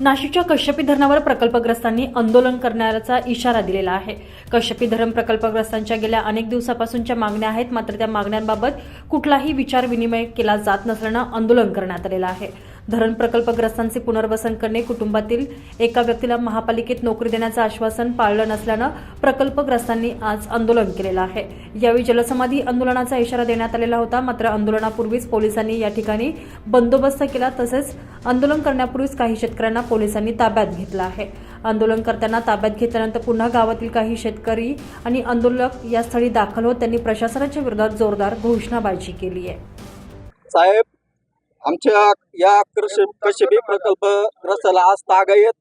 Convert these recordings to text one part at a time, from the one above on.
नाशिकच्या कश्यपी धरणावर प्रकल्पग्रस्तांनी आंदोलन करण्याचा इशारा दिलेला आहे. कश्यपी धरण प्रकल्पग्रस्तांच्या गेल्या अनेक दिवसापासूनच्या मागण्या आहेत मात्र त्या मागण्यांबाबत कुठलाही विचार विनिमय केला जात नसल्यानं आंदोलन करण्यात आलेलं आहे. धरण प्रकल्पग्रस्तांचे पुनर्वसन करणे कुटुंबातील एका व्यक्तीला महापालिकेत नोकरी देण्याचं आश्वासन पाळलं नसल्यानं प्रकल्पग्रस्तांनी आज आंदोलन केलेलं आहे. यावेळी जलसमाधी आंदोलनाचा इशारा देण्यात आलेला होता मात्र आंदोलनापूर्वीच पोलिसांनी या ठिकाणी बंदोबस्त केला तसेच आंदोलन करण्यापूर्वीच काही शेतकऱ्यांना पोलिसांनी ताब्यात घेतलं आहे. आंदोलन करताना ताब्यात घेतल्यानंतर पुन्हा गावातील काही शेतकरी आणि आंदोलक या स्थळी दाखल होत त्यांनी प्रशासनाच्या विरोधात जोरदार घोषणाबाजी केली आहे. साहेब आमच्या या कृषी कशिबी प्रकल्प रस्त्याला आज तागायत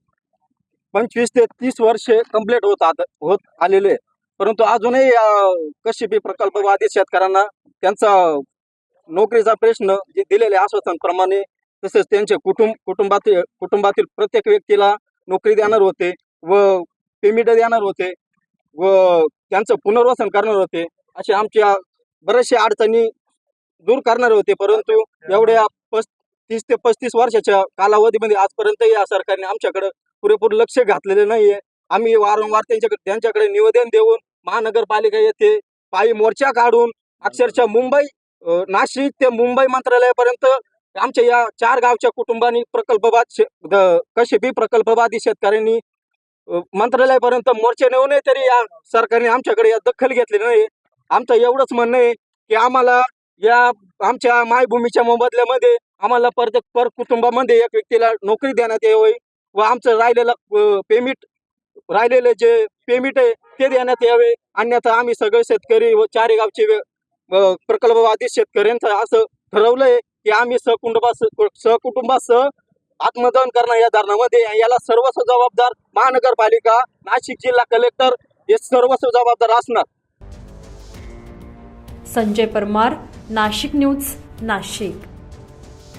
पंचवीस ते तीस वर्षे कंप्लीट होत आत होत आलेले. परंतु अजूनही या प्रकल्प बाधित शेतकऱ्यांना त्यांचा नोकरीचा प्रश्न जे दिलेले आश्वासनप्रमाणे तसेच त्यांचे कुटुंब कुटुंबातील कुटुंबातील प्रत्येक व्यक्तीला नोकरी देणार होते व पेमेंट देणार होते व त्यांचं पुनर्वसन करणार होते. असे आमच्या बऱ्याचशा अडचणी दूर करणार होते. परंतु एवढ्या तीस ते पस्तीस वर्षाच्या कालावधीमध्ये आजपर्यंत या सरकारने आमच्याकडे पुरेपूर लक्ष घातलेले नाहीये. आम्ही वारंवार त्यांच्याकडे त्यांच्याकडे निवेदन देऊन महानगरपालिका येथे पायी मोर्चा काढून अक्षरशः मुंबई नाशिक ते मुंबई मंत्रालयापर्यंत आमच्या या चार गावच्या कुटुंबांनी प्रकल्पबाद शे बी कशिबी शेतकऱ्यांनी मंत्रालयापर्यंत मोर्चे नेऊनही तरी या सरकारने आमच्याकडे या दखल घेतली नाही आमचं एवढंच म्हणणं आहे की आम्हाला या आमच्या मायभूमीच्या मोबदल्यामध्ये आम्हाला पर पर कुटुंबामध्ये एक व्यक्तीला नोकरी देण्यात यावी व आमचं राहिलेलं पेमेंट राहिलेलं जे पेमेंट आहे ते देण्यात यावे. अन्यथा आम्ही सगळे शेतकरी व चारे गावचे प्रकल्पवादी शेतकऱ्यांचं असं ठरवलंय की आम्ही सहकुटुंबा सहकुटुंबासह आत्मदान करणं या धरणामध्ये याला सर्वस्व जबाबदार महानगरपालिका नाशिक जिल्हा कलेक्टर हे सर्वस्व जबाबदार असणार. संजय परमार नाशिक न्यूज नाशिक.